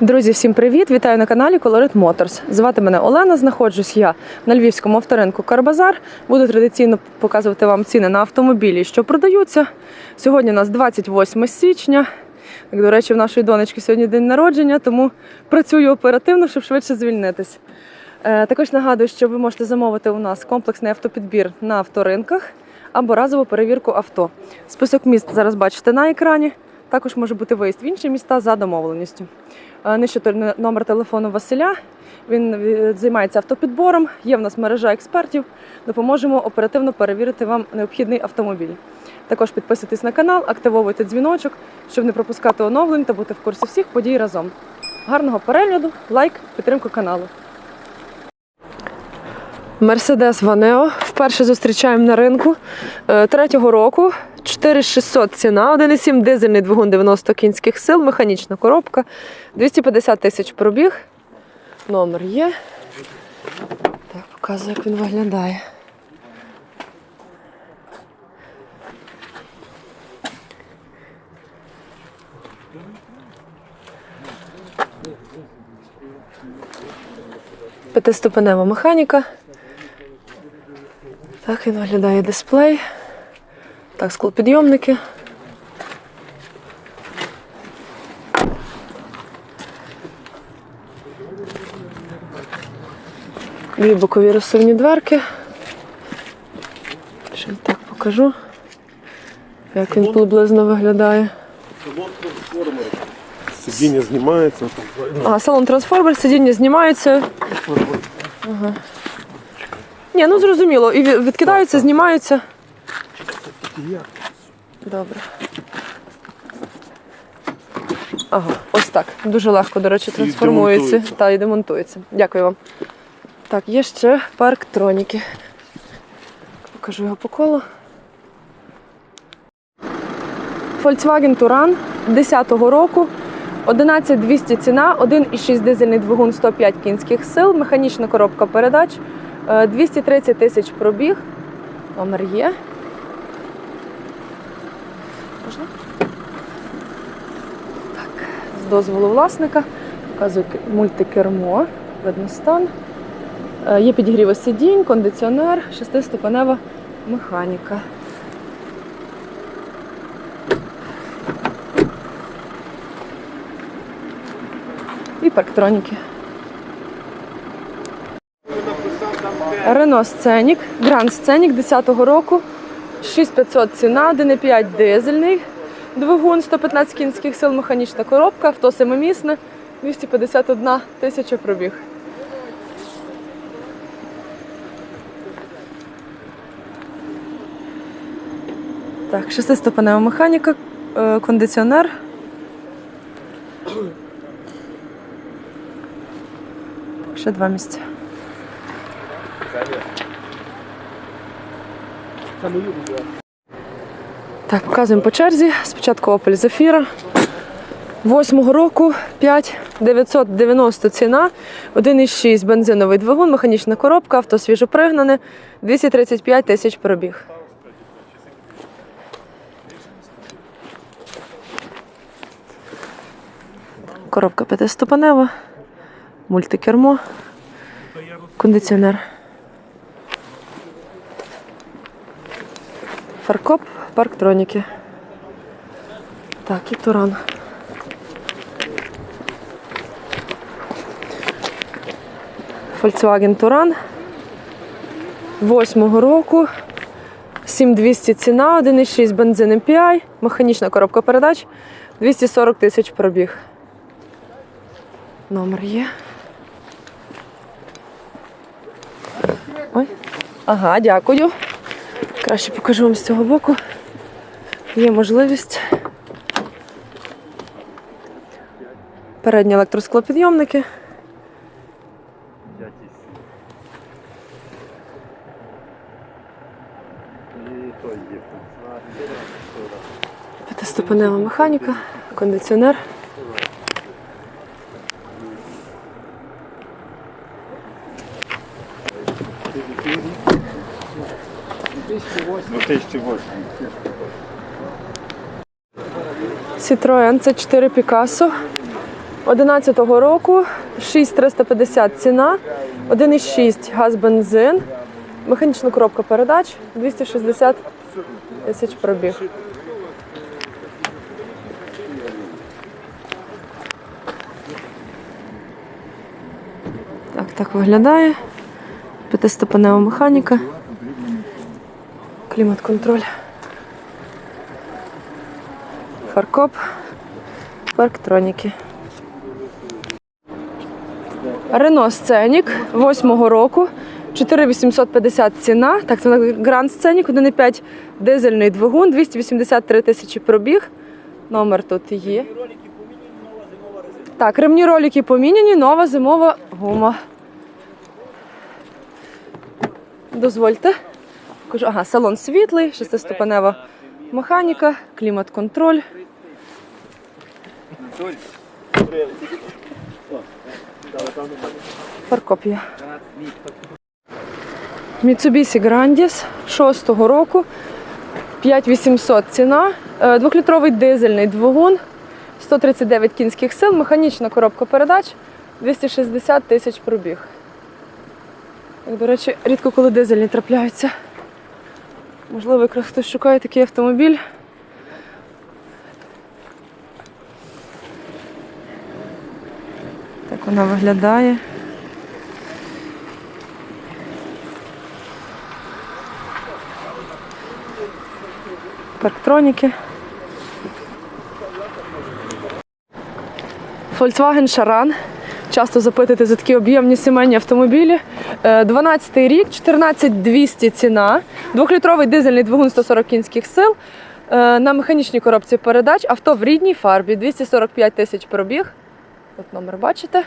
Друзі, всім привіт! Вітаю на каналі Colorit Motors. Звати мене Олена. Знаходжусь я на львівському авторинку Карбазар. Буду традиційно показувати вам ціни на автомобілі, що продаються. Сьогодні у нас 28 січня. Так, до речі, в нашої донечки сьогодні день народження, тому працюю оперативно, щоб швидше звільнитись. Е, Також нагадую, що ви можете замовити у нас комплексний автопідбір на авторинках або разову перевірку авто. Список міст зараз бачите на екрані. Також може бути виїзд в інші міста за домовленістю. Е, Нижче номер телефону Василя. Він е, займається автопідбором. Є в нас мережа експертів. Допоможемо оперативно перевірити вам необхідний автомобіль. Також підписуйтесь на канал, активовуйте дзвіночок, щоб не пропускати оновлень та бути в курсі всіх подій разом. Гарного перегляду, лайк, підтримку каналу. Мерседес Ванео вперше зустрічаємо на ринку Е, третього року. 4600 ціна, 1,7 дизельний двигун 90 кінських сил, механічна коробка, 250 тисяч пробіг. Номер є. Так, показую, як він виглядає. П'ятиступенева механіка. Так він виглядає дисплей. Так, склопідйомники. Дві бокові розсувні дверки. Ще так покажу, як він приблизно виглядає. Сидіння знімається. А, салон трансформер, сидіння знімаються. Ага. Ні, ну зрозуміло. І відкидаються, знімаються. Добре. Ага, ось так. Дуже легко, до речі, трансформується та і демонтується. Дякую вам. Так, є ще парктроніки. Покажу його по колу. Volkswagen Touran 10-го року. 11200 ціна, 1,6 дизельний двигун 105 кінських сил, механічна коробка передач, е, 230 тисяч пробіг. Номер є. Можна? Так, з дозволу власника. Показую мультикермо, видно стан. Е, Є підігріви сидінь, кондиціонер, шестиступенева механіка. і парктроніки. Рено Сценік, Гранд Сценік 10-го року. 6500 ціна, 1,5 дизельний. Двигун 115 кінських сил, механічна коробка, авто семимісне, 251 тисяча пробіг. Так, шестиступенева механіка, е, кондиціонер. Ще два місця. Так, показуємо по черзі. Спочатку Opel Zafira. Восьмого року 5990 ціна, 1,6 бензиновий двигун, механічна коробка, авто свіжопригнане, 235 тисяч пробіг. Коробка п'ятиступенева, мультикермо, кондиціонер. Фаркоп, парктроніки. Так, і туран. Volkswagen Туран. Восьмого року. 7200 ціна, 1,6 бензин MPI, механічна коробка передач, 240 тисяч пробіг. Номер є. Ой. Ага, дякую. Краще покажу вам з цього боку. Є можливість. Передні електросклопідйомники. П'ятиступенева механіка, кондиціонер. Ну, 2008. Citroen C4 Picasso. 11-го року, 6350 ціна, 1,6 газ бензин, механічна коробка передач, 260 тисяч пробіг. Так, так виглядає. П'ятиступенева механіка. Клімат-контроль. Фаркоп. Парктроніки. Рено Сценік 8-го року. 4850 ціна. Так, це Гранд Сценік, 1,5 дизельний двигун, 283 тисячі пробіг. Номер тут є. Так, ремні ролики поміняні, нова зимова гума. Дозвольте. Покажу. Ага, салон світлий, шестиступенева механіка, клімат-контроль. Паркопія. Mitsubishi Grandis 6-го року. 5800 ціна. Е, Двохлітровий дизельний двигун, 139 кінських сил, механічна коробка передач, 260 тисяч пробіг. Так, До речі, рідко коли дизельні трапляються. Можливо, якраз хтось шукає такий автомобіль. Так вона виглядає. Парктроніки. Volkswagen Charan. Часто запитуєте за такі об'ємні сімейні автомобілі. 12 рік, 14200 ціна, двохлітровий дизельний двигун 140 кінських сил. е, На механічній коробці передач, авто в рідній фарбі, 245 тисяч пробіг. От номер бачите.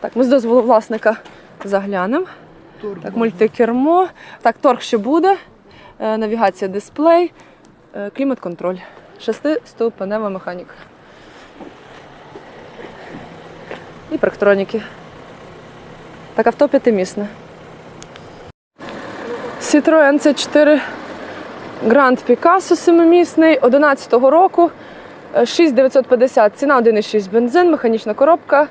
Так, ми з дозволу власника заглянемо. Так, мультикермо. Так, торг ще буде. Е, Навігація дисплей, е, клімат-контроль. Шестиступенева механіка. І парктроніки. Так, авто п'ятимісне. Citroen C4 Grand Picasso семимісний 11-го року. Е, 6950 ціна 1,6 бензин, механічна коробка,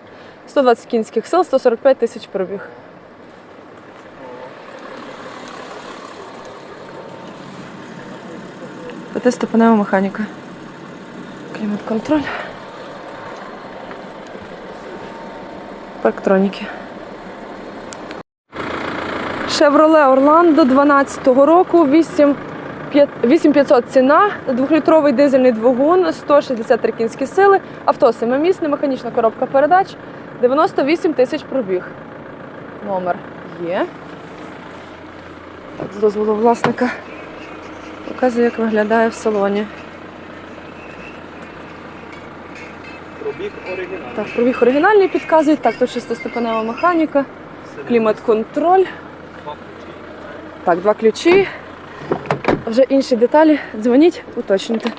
120 кінських сил, 145 тисяч пробіг. П'ятиступенева механіка. Клімат-контроль. Парктроніки. Chevrolet Orlando 12-го року, 8500 ціна, двохлітровий дизельний двигун, 163 кінські сили, авто семимісне, механічна коробка передач, 98 тисяч пробіг. Номер є. Так, з дозволу власника. Показую, як виглядає в салоні. Пробіг оригінал. Так, пробіг оригінальний підказують. Так, тут шестиступенева механіка, клімат-контроль. Так, два ключі. Вже інші деталі. Дзвоніть, уточнюйте.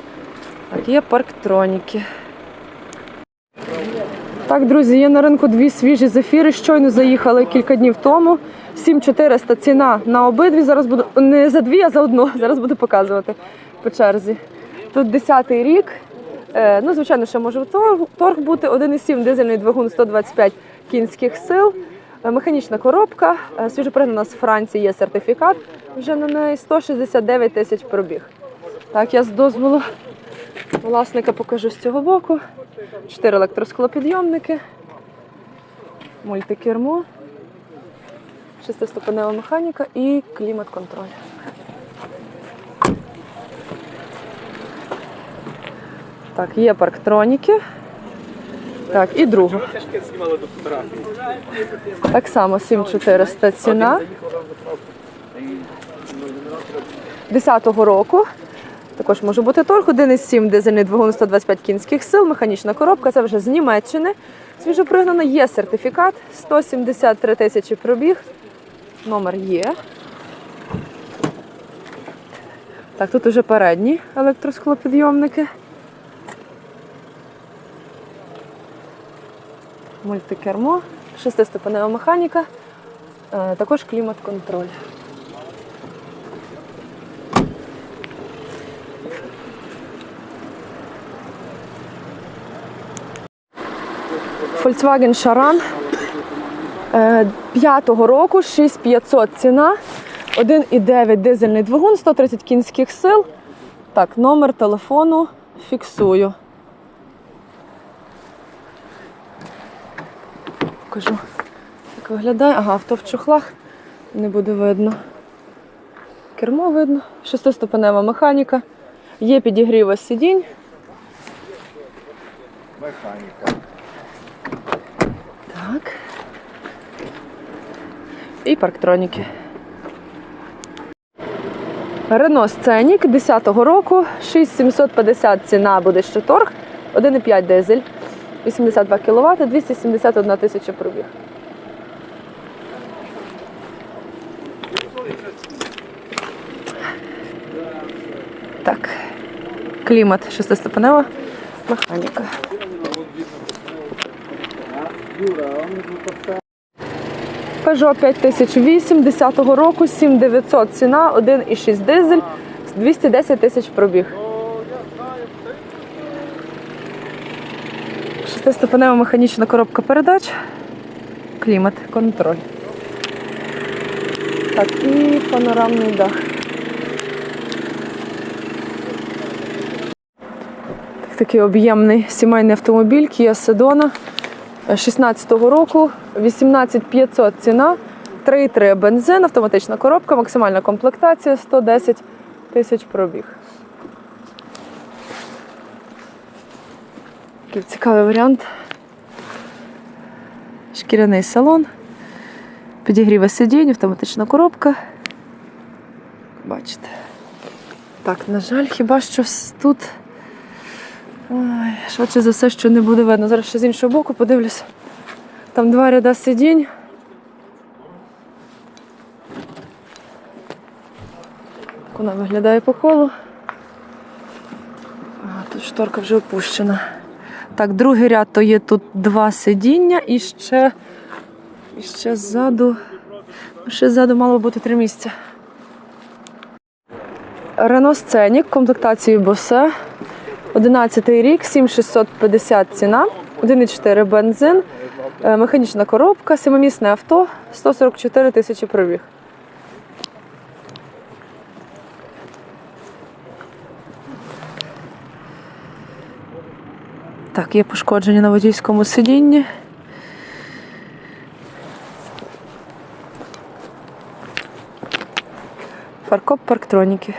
Так, є парктроніки. Так, друзі, є на ринку дві свіжі зефіри. Щойно заїхали кілька днів тому. 7400 ціна на обидві. Зараз буду не за дві, а за одну. Зараз буду показувати по черзі. Тут 10-й рік. Е, ну, звичайно, ще може торг, бути. 1,7 дизельний двигун 125 кінських сил. Е, Механічна коробка, е, свіжопригнана з Франції є сертифікат вже на неї 169 тисяч пробіг. Так, я з дозволу власника покажу з цього боку. Чотири електросклопідйомники, мультикермо, шестиступенева механіка і клімат-контроль. Так, є парктроніки. Так, і другу. Так само 7400 ціна. 10-го року. Також може бути торг 1,7 дизельний двигун 125 кінських сил, механічна коробка. Це вже з Німеччини. Свіжопригнана, є сертифікат, 173 тисячі пробіг. Номер є. Так, тут уже передні електросклопідйомники. Мультикермо, шестиступенева механіка, е, також клімат-контроль. Volkswagen Charan е, п'ятого року, 6500 ціна, 1,9 дизельний двигун, 130 кінських сил. Так, номер телефону фіксую. Покажу, як виглядає. Ага, авто в чохлах. Не буде видно. Кермо видно. Шестиступенева механіка. Є підігріва сидінь. Механіка. Так. І парктроніки. Рено Сценік 10-го року, 6750 ціна буде ще торг, 1,5 дизель, 82 кВт, 271 тисяча пробіг. Так, клімат шестиступенева механіка. Peugeot 5008 10 року, 7900 ціна, 1,6 дизель, 210 тисяч пробіг. Шестиступенева механічна коробка передач, клімат, контроль. Так, і панорамний дах. Так, такий об'ємний сімейний автомобіль Kia Sedona. 16-го року, 18500 ціна, 3,3 бензин, автоматична коробка, максимальна комплектація, 110 тисяч пробіг. Такий цікавий варіант. Шкіряний салон, підігріве сидінь, автоматична коробка. Бачите. Так, на жаль, хіба що тут. Ой, швидше за все, що не буде видно. Зараз ще з іншого боку подивлюся. Там два ряда сидінь. Вона виглядає по колу. А, тут шторка вже опущена. Так, другий ряд то є тут два сидіння і ще, і ще ззаду. Ще ззаду мало бути три місця. Рено Сценік, комплектації Босе. 11 рік, 7650 ціна, 1,4 бензин, е, механічна коробка, семимісне авто, 144 тисячі пробіг. Так, є пошкодження на водійському сидінні. Паркоп парктроніки.